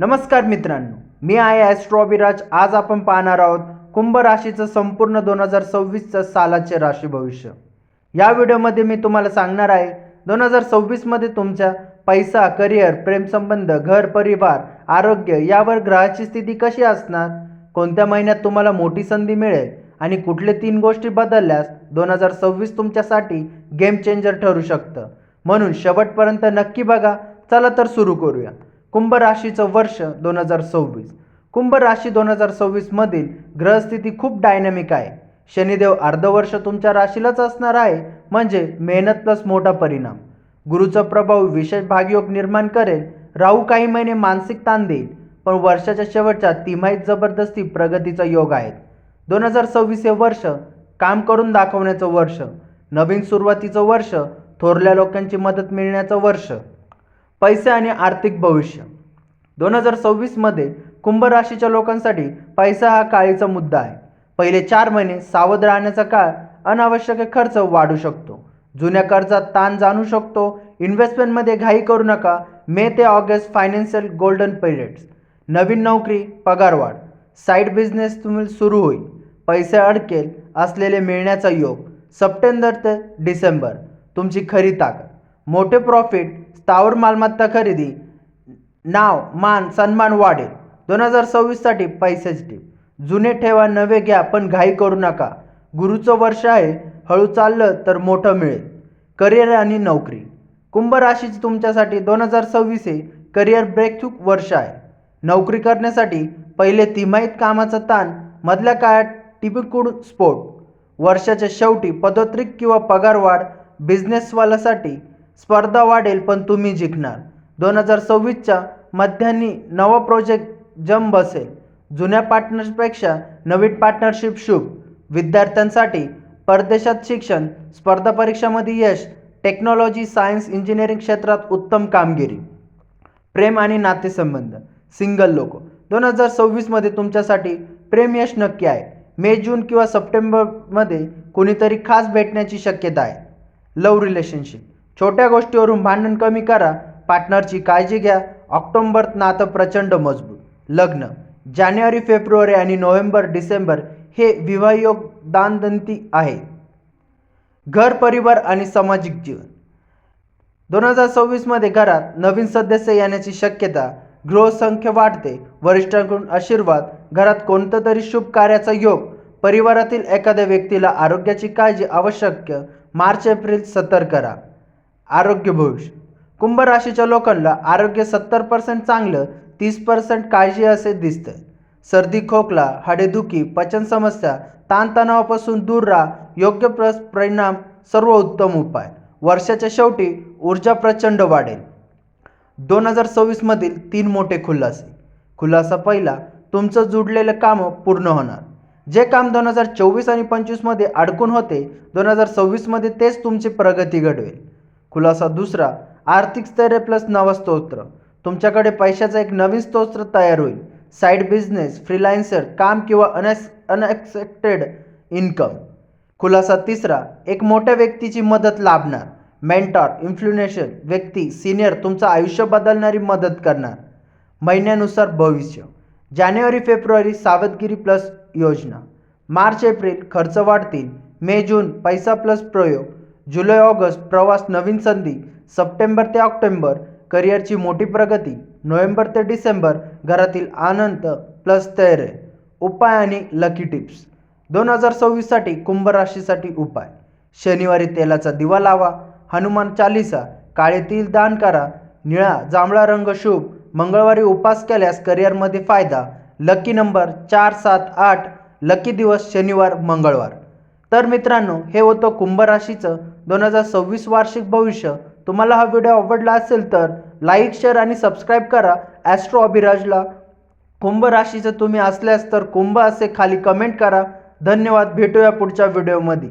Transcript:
नमस्कार मित्रांनो मी आहे ॲस्ट्रो अभिराज आज आपण पाहणार आहोत कुंभ राशीचं संपूर्ण दोन हजार सव्वीसचं सालाचे राशी भविष्य. या व्हिडिओमध्ये मी तुम्हाला सांगणार आहे दोन हजार सव्वीसमध्ये तुमच्या पैसा करिअर प्रेमसंबंध घर परिवार आरोग्य यावर ग्रहाची स्थिती कशी असणार? कोणत्या महिन्यात तुम्हाला मोठी संधी मिळेल? आणि कुठले तीन गोष्टी बदलल्यास दोन हजार सव्वीस तुमच्यासाठी गेम चेंजर ठरू शकतं. म्हणून शेवटपर्यंत नक्की बघा. चला तर सुरू करूया. कुंभ राशीचं वर्ष दोन हजार सव्वीस. कुंभ राशी दोन हजार सव्वीसमधील ग्रहस्थिती खूप डायनॅमिक आहे. शनिदेव अर्धवर्ष तुमच्या राशीलाच असणार आहे म्हणजे मेहनत प्लस मोठा परिणाम. गुरुचा प्रभाव विशेष भागयोग निर्माण करेल राहू काही महिने मानसिक ताण देईल पण वर्षाच्या शेवटच्या तिमाहीत जबरदस्ती प्रगतीचा योग आहेत. दोन हजार सव्वीस हे वर्ष काम करून दाखवण्याचं वर्ष. नवीन सुरुवातीचं वर्ष थोरल्या लोकांची मदत मिळण्याचं वर्ष. पैसे आणि आर्थिक भविष्य. दोन हजार सव्वीसमध्ये कुंभ राशीच्या लोकांसाठी पैसा हा काळीचा मुद्दा आहे. पहिले चार महिने सावध राहण्याचा काळ अनावश्यक खर्च वाढू शकतो. जुन्या कर्जात ताण जाणू शकतो. इन्व्हेस्टमेंटमध्ये घाई करू नका. मे ते ऑगस्ट फायनान्शियल गोल्डन पिरियड्स. नवीन नोकरी पगारवाढ साईड बिझनेस तुम्ही सुरू होईल. पैसे अडकेल असलेले मिळण्याचा योग. सप्टेंबर ते डिसेंबर. तुमची खरी ताकद. मोठे प्रॉफिट स्थावर मालमत्ता खरेदी नाव मान सन्मान वाढेल दोन हजार सव्वीससाठी पैशाची टीप. जुने ठेवा नवे घ्या पण घाई करू नका. गुरुचं वर्ष आहे हळू चाललं तर मोठं मिळेल. करिअर आणि नोकरी. कुंभ राशीची तुमच्यासाठी दोन हजार सव्वीस हे करिअर ब्रेकथ्रू वर्ष आहे. नोकरी करण्यासाठी पहिले तिमाहीत कामाचा ताण मधल्या काळात टिपिकूड स्फोट वर्षाच्या शेवटी पदोत्रिक किंवा पगारवाढ बिझनेसवाल्यासाठी स्पर्धा वाढेल पण तुम्ही जिंकणार. दोन हजार सव्वीसच्या मध्यानी नवा प्रोजेक्ट जम बसेल. जुन्या पार्टनर्सपेक्षा नवीन पार्टनरशिप शुभ. विद्यार्थ्यांसाठी परदेशात शिक्षण स्पर्धा परीक्षामध्ये यश टेक्नॉलॉजी सायन्स इंजिनिअरिंग क्षेत्रात उत्तम कामगिरी. प्रेम आणि नातेसंबंध सिंगल लोक. दोन हजार सव्वीसमध्ये तुमच्यासाठी प्रेम यश नक्की आहे. मे जून किंवा सप्टेंबरमध्ये कोणीतरी खास भेटण्याची शक्यता आहे. लव रिलेशनशिप छोट्या गोष्टीवरून भांडण कमी करा. पार्टनरची काळजी घ्या. ऑक्टोंबर नातं प्रचंड मजबूत. लग्न. जानेवारी फेब्रुवारी आणि नोव्हेंबर डिसेंबर हे विवाहयोग दानदंती आहे. घर परिवार आणि सामाजिक जीवन. दोन हजार सव्वीसमध्ये घरात नवीन सदस्य येण्याची शक्यता. गृहसंख्या वाढते. वरिष्ठांकडून आशीर्वाद. घरात कोणतं तरी शुभ कार्याचा योग. परिवारातील एखाद्या व्यक्तीला आरोग्याची काळजी आवश्यक. मार्च एप्रिल सतर्क करा आरोग्य भविष्य. कुंभ राशीच्या लोकांना आरोग्य सत्तर पर्सेंट चांगलं तीस पर्सेंट काळजी असे दिसतं. सर्दी खोकला हाडेदुखी पचन समस्या ताणतणावापासून दूर राहा योग्य प्र परिणाम सर्व उत्तम उपाय. वर्षाच्या शेवटी ऊर्जा प्रचंड वाढेल. दोन हजार सव्वीसमधील तीन मोठे खुलासे. खुलासा पहिला तुमचं जुडलेलं कामं पूर्ण होणार. जे काम दोन हजार चोवीस आणि पंचवीसमध्ये अडकून होते दोन हजार सव्वीसमध्ये तेच तुमची प्रगती घडवेल. खुलासा दुसरा आर्थिक स्थैर्य प्लस नवा स्तोत्र. तुमच्याकडे पैशाचा एक नवीन स्तोत्र तयार होईल. साईड बिझनेस फ्रीलान्सर काम किंवा अनएक्स अनएक्सेप्टेड इन्कम खुलासा तिसरा एक मोठ्या व्यक्तीची मदत लाभणार. मेंटॉर इन्फ्लुएशन व्यक्ती सिनियर तुमचं आयुष्य बदलणारी मदत करणार. महिन्यानुसार भविष्य. जानेवारी फेब्रुवारी सावधगिरी प्लस योजना. मार्च एप्रिल खर्च वाढतील. मे जून पैसा प्लस प्रयोग. जुलै ऑगस्ट प्रवास नवीन संधी सप्टेंबर ते ऑक्टोंबर करिअरची मोठी प्रगती नोव्हेंबर ते डिसेंबर घरातील आनंद प्लस तैरे उपाय आणि लकी टिप्स दोन हजार सव्वीससाठी कुंभ राशीसाठी उपाय. शनिवारी तेलाचा दिवा लावा हनुमान चालिसा काळे तिल दान करा निळा जांभळा रंग शुभ मंगळवारी उपास केल्यास करिअरमध्ये फायदा. लकी नंबर चार सात आठ. लकी दिवस शनिवार मंगळवार. तर मित्रांनो हे होतं कुंभ राशीचं दोन हजार सव्वीस वार्षिक भविष्य. तुम्हाला हा व्हिडिओ आवडला असेल तर लाईक शेअर आणि सबस्क्राईब करा. ॲस्ट्रो अभिराजला कुंभ राशीचं तुम्ही असल्यास तर कुंभ असे खाली कमेंट करा. धन्यवाद. भेटूया पुढच्या व्हिडिओमध्ये.